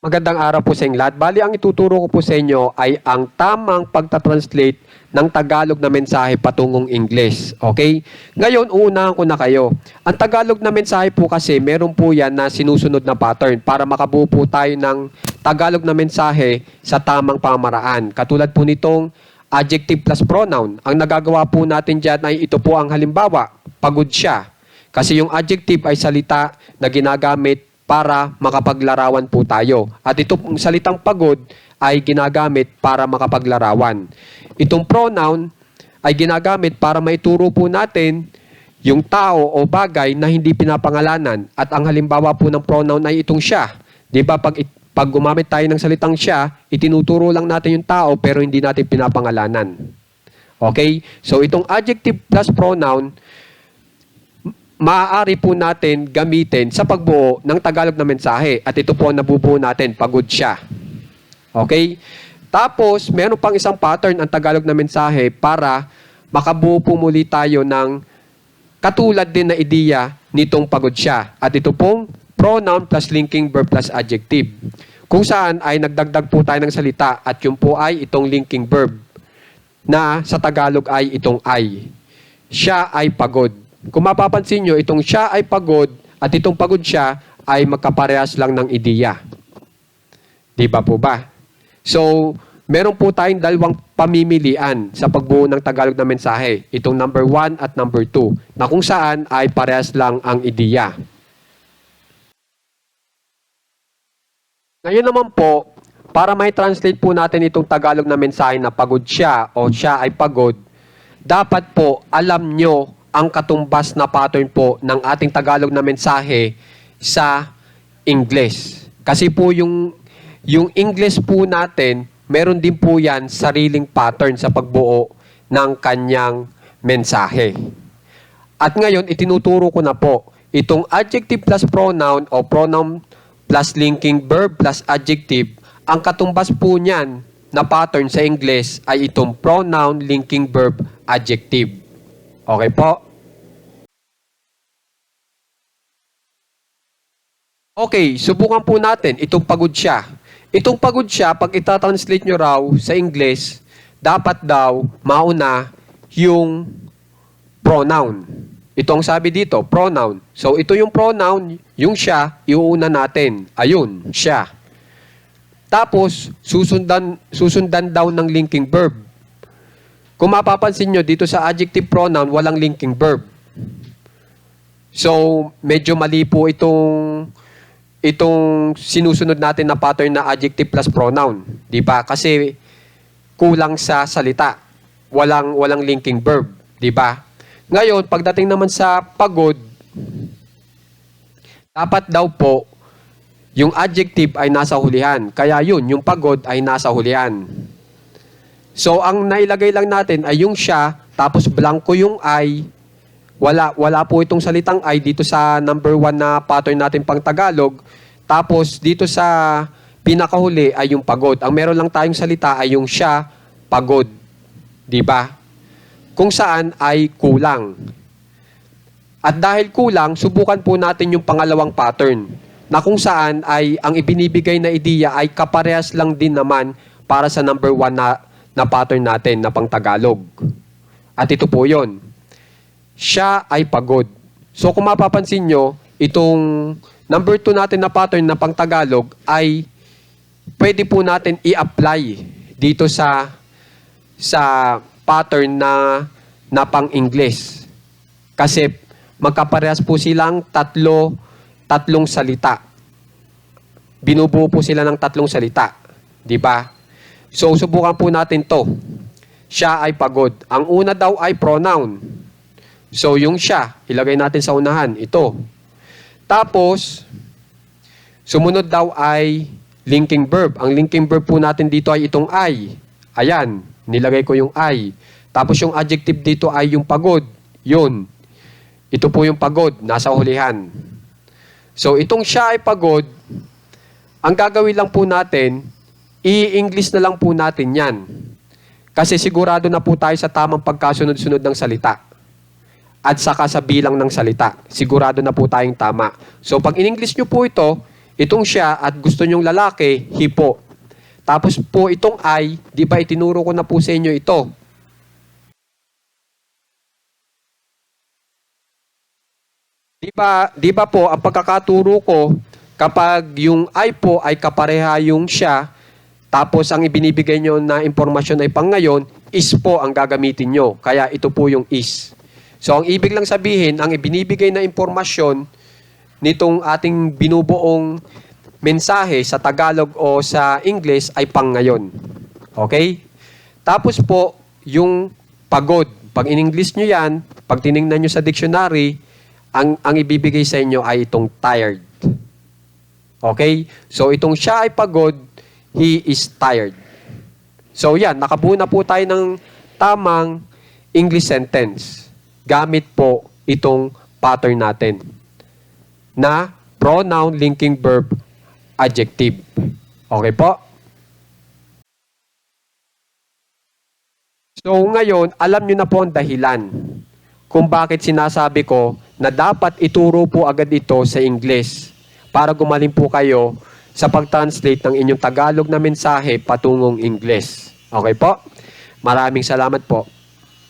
Magandang araw po sa inyong lahat. Bali, ang ituturo ko po sa inyo ay ang tamang pagta-translate ng Tagalog na mensahe patungong English. Okay? Ngayon, uunahan ko na kayo. Ang Tagalog na mensahe po kasi, meron po yan na sinusunod na pattern para makabuo po tayo ng Tagalog na mensahe sa tamang pamaraan. Katulad po nitong adjective plus pronoun. Ang nagagawa po natin dyan ay ito po ang halimbawa, pagod siya. Kasi yung adjective ay salita na ginagamit para makapaglarawan po tayo. At ito pong salitang pagod ay ginagamit para makapaglarawan. Itong pronoun ay ginagamit para maituro po natin yung tao o bagay na hindi pinapangalanan. At ang halimbawa po ng pronoun ay itong siya. Di ba pag, pag gumamit tayo ng salitang siya, itinuturo lang natin yung tao pero hindi natin pinapangalanan. Okay? So itong adjective plus pronoun, maaari po natin gamitin sa pagbuo ng Tagalog na mensahe. At ito po ang nabubuo natin, pagod siya. Okay? Tapos, meron pang isang pattern ang Tagalog na mensahe para makabuo po muli tayo ng katulad din na ideya nitong pagod siya. At ito pong pronoun plus linking verb plus adjective. Kung saan ay nagdagdag po tayo ng salita at yun po ay itong linking verb na sa Tagalog ay itong ay. Siya ay pagod. Kung mapapansin nyo, itong siya ay pagod at itong pagod siya ay magkaparehas lang ng ideya. Di ba po ba? So, meron po tayong dalawang pamimilian sa pagbuo ng Tagalog na mensahe. Itong number one at number two, na kung saan ay parehas lang ang ideya. Ngayon naman po, para may translate po natin itong Tagalog na mensahe na pagod siya o siya ay pagod, dapat po alam nyo ang katumbas na pattern po ng ating Tagalog na mensahe sa English. Kasi po yung, yung English po natin, meron din po yan sariling pattern sa pagbuo ng kanyang mensahe. At ngayon, itinuturo ko na po itong adjective plus pronoun o pronoun plus linking verb plus adjective. Ang katumbas po niyan na pattern sa English ay itong pronoun linking verb adjective. Okay po? Okay, subukan po natin itong pagod siya. Itong pagod siya, pag itatranslate nyo raw sa English, dapat daw mauna yung pronoun. Ito ang sabi dito, pronoun. So, ito yung pronoun, yung siya, iuuna natin. Ayun, siya. Tapos, susundan, susundan daw ng linking verb. Kung mapapansin nyo, dito sa adjective pronoun, walang linking verb. So, medyo mali po itong itong sinusunod natin na pattern na adjective plus pronoun. Di ba? Kasi kulang sa salita. Walang walang linking verb, di ba? Ngayon, pagdating naman sa pagod, dapat daw po yung adjective ay nasa hulihan. Kaya yun, yung pagod ay nasa hulihan. So, ang nailagay lang natin ay yung siya, tapos blanco yung I. Wala, wala po itong salitang I dito sa number one na pattern natin pang Tagalog. Tapos, dito sa pinakahuli ay yung pagod. Ang meron lang tayong salita ay yung siya, pagod. Di ba? Kung saan ay kulang. At dahil kulang, subukan po natin yung pangalawang pattern na kung saan ay ang ibinibigay na ideya ay kaparehas lang din naman para sa number one na, na pattern natin na pang Tagalog. At ito po yon. Siya ay pagod. So kung mapapansin nyo, itong number two natin na pattern na pang Tagalog ay pwede po natin i-apply dito sa sa pattern na na pang English. Kasi magkaparehas po silang tatlo tatlong salita. Binubuo po sila ng tatlong salita, 'di ba? So subukan po natin 'to. Siya ay pagod. Ang una daw ay pronoun. So yung siya, ilagay natin sa unahan, ito. Tapos sumunod daw ay linking verb. Ang linking verb po natin dito ay itong I. Ayan, nilagay ko yung I. Tapos yung adjective dito ay yung pagod. Yun. Ito po yung pagod, nasa hulihan. So itong siya ay pagod, ang gagawin lang po natin, i-English na lang po natin yan. Kasi sigurado na po tayo sa tamang pagkasunod-sunod ng salita. At saka sa bilang ng salita. Sigurado na po tayong tama. So pag in-English nyo po ito, itong siya at gusto nyong lalaki, he po. Tapos po itong I, di ba itinuro ko na po sa inyo ito. Di ba, di ba po, ang pagkakaturo ko, kapag yung I po ay kapareha yung siya, tapos ang ibinibigay nyo na impormasyon ay pang ngayon, is po ang gagamitin nyo. Kaya ito po yung is. So ang ibig lang sabihin, ang ibinibigay na impormasyon nitong ating binubuong mensahe sa Tagalog o sa English ay pang ngayon. Okay? Tapos po, yung pagod. Pag in-English nyo yan, pag tiningnan nyo sa dictionary, ang, ang ibibigay sa inyo ay itong tired. Okay? So, itong siya ay pagod, he is tired. So, yan. Nakabuo na po tayo ng tamang English sentence. Gamit po itong pattern natin na pronoun linking verb adjective. Okay po? So ngayon, alam nyo na po ang dahilan kung bakit sinasabi ko na dapat ituro po agad ito sa English para gumaling po kayo sa pag-translate ng inyong Tagalog na mensahe patungong English. Okay po? Maraming salamat po.